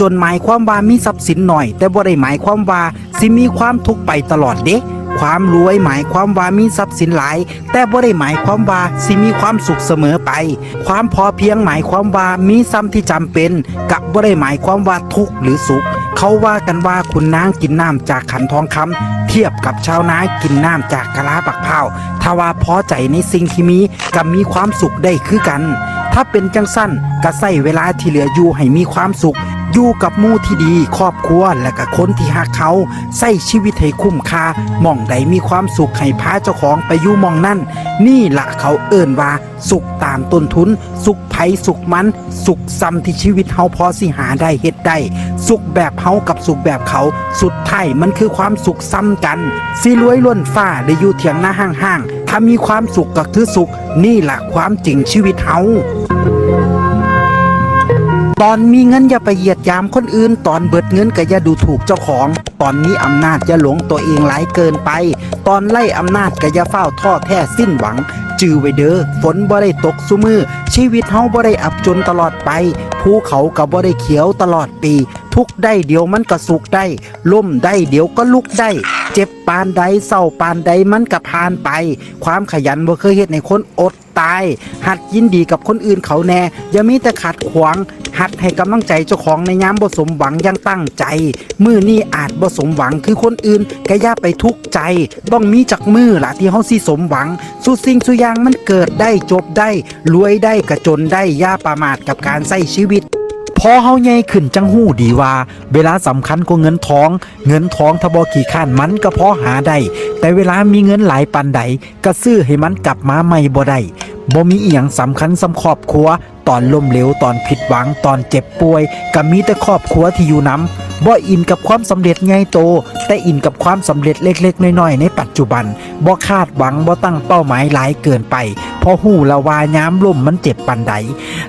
จนหมายความว่ามีทรัพย์สินหน่อย แต่บ่ได้หมายความว่าสิมีความทุกข์ไปตลอดเด้ความรวยหมายความว่ามีทรัพย์สินหลาย แต่บ่ได้หมายความว่าสิมีความสุขเสมอไป ความพอเพียงหมายความว่ามีซ้ำที่จำเป็น กับบ่ได้หมายความว่าทุกข์หรือสุข เขาว่ากันว่าคุณนางกินน้ำจากขันทองคำเทียบกับชาวนากินน้ำจากกะลาปักเผาถ้าว่าพอใจในสิ่งที่มีกับมีความสุขได้คือกัน ถ้าเป็นจังสั้นก็ใส่เวลาที่เหลืออยู่ให้มีความสุข อยู่กับมู่ที่ดีครอบครัวและก็คนที่หักเขาใส่ชีวิตให้คุ้มค่าหม่องใดมีความสุขให้พาเจ้าของไปอยู่หมองนั่น นี่ละเขาเอิ่นว่า สุขตามต้นทุน สุขไผสุขมัน สุขซ้ำที่ชีวิตเฮาพอสิหาได้เฮ็ดได้สุขแบบเฮากับสุขแบบเขา สุดท้ายมันคือความสุขซ้ำกันสิรวยล้นฟ้าได้อยู่เถียงหน้าห้างๆถ้ามีความสุขก็คือสุขนี่ละความจริงชีวิตเฮา ตอนมีเงินอย่าไปเหยียดยามคนอื่น ตอนเบิดเงินก็อย่าดูถูกเจ้าของ ตอนนี้อำนาจอย่าหลงตัวเองหลายเกินไป ตอนไล่อำนาจก็อย่าเฝ้าท้อแท้สิ้นหวัง จือไว้เด้อฝนบ่ได้ตกซุมือ ชีวิตเฮาบ่ได้อับจนตลอดไปภูเขาก็บ่ได้เขียวตลอดปี ทุกได้เดี๋ยวมันก็สุขได้ล่มได้เดี๋ยวก็ลุกได้ เจ็บปานใดเศร้าปานใดมันก็ผ่านไป ความขยันบ่เคยเฮ็ดให้คนอดตาย หัดยินดีกับคนอื่นเขาแน่อย่ามีแต่ขัดขวาง หัดให้กำลังใจเจ้าของในยามบ่สมหวังยังตั้งใจ มือนี่อาจบ่สมหวังคือคนอื่นก็ย่าไปทุกข์ใจ ต้องมีจักมือละที่เฮาสิสมหวัง สุสิ่งสุอย่างมันเกิดได้จบได้ รวยได้กระจนได้ย่าประมาทกับการใช้ชีวิตพอเฮาใหญ่ขึ้นจังหู้ดีว่า เวลาสำคัญกว่าเงินทอง เงินทองถ้าบ่ขี้ข้านมันก็พอหาได้ แต่เวลามีเงินหลายปันใดก็ซื้อให้มันกลับมาใหม่บ่ได้ บ่มีเอียงสำคัญสำครอบครัว ตอนล้มเหลวตอนผิดหวังตอนเจ็บป่วยก็มีแต่ครอบครัวที่อยู่นำบ่อินกับความสำเร็จใหญ่โตแต่อินกับความสำเร็จเล็ก ๆ น้อยๆ ในปัจจุบันบ่คาดหวังบ่ตั้งเป้าหมายหลายเกินไป เพราะหู้ละวายามล่มมันเจ็บปันใด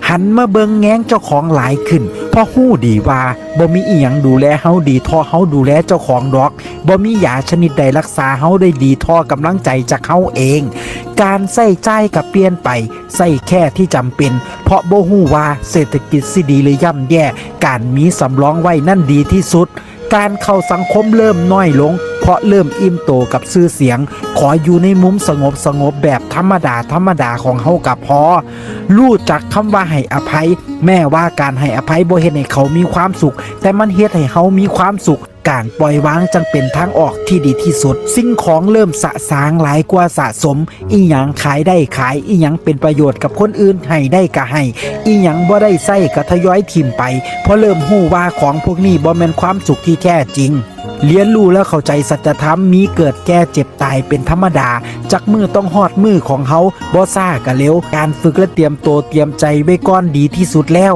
หันมาเบิงแง้งเจ้าของหลายขึ้น เพราะหู้ดีว่าบ่มีอีหยังดูแลเฮาดีท่อเฮาดูแลเจ้าของดอกบ่มียาชนิดใดรักษาเฮาได้ดีท่อกำลังใจจากเฮาเอง การใส่ใจกับเปลี่ยนไปใส่แค่ที่จำเป็น เพราะบ่ฮู้ว่าเศรษฐกิจสิดีหรือย่ำแย่ การมีสำรองไว้นั่นดีที่สุด การเข้าสังคมเริ่มน้อยลง เพราะเริ่มอิ่มโตกับชื่อเสียง ขออยู่ในมุมสงบสงบแบบธรรมดาธรรมดาของเฮากับพอรู้จักคำว่าให้อภัย แม่ว่าการให้อภัยบ่เฮ็ดให้เขามีความสุข แต่มันเฮ็ดให้เขามีความสุขการปล่อยวางจังเป็นทางออกที่ดีที่สุด สิ่งของเริ่มสะสางหลายกว่าสะสม อีหยังขายได้ขาย อีหยังเป็นประโยชน์กับคนอื่นให้ได้ก็ให้ อีหยังบ่ได้ใส่ก็ทยอยทิมไป เพราะเริ่มหู้ว่าของพวกนี้บ่แม่นความสุขที่แท้จริง เรียนรู้และเข้าใจสัจธรรมมีเกิดแก่เจ็บตายเป็นธรรมดา จักมือต้องหอดมือของเขาบ่ซ่ากะเร็ว การฝึกและเตรียมตัวเตรียมใจไว้ก่อนดีที่สุดแล้ว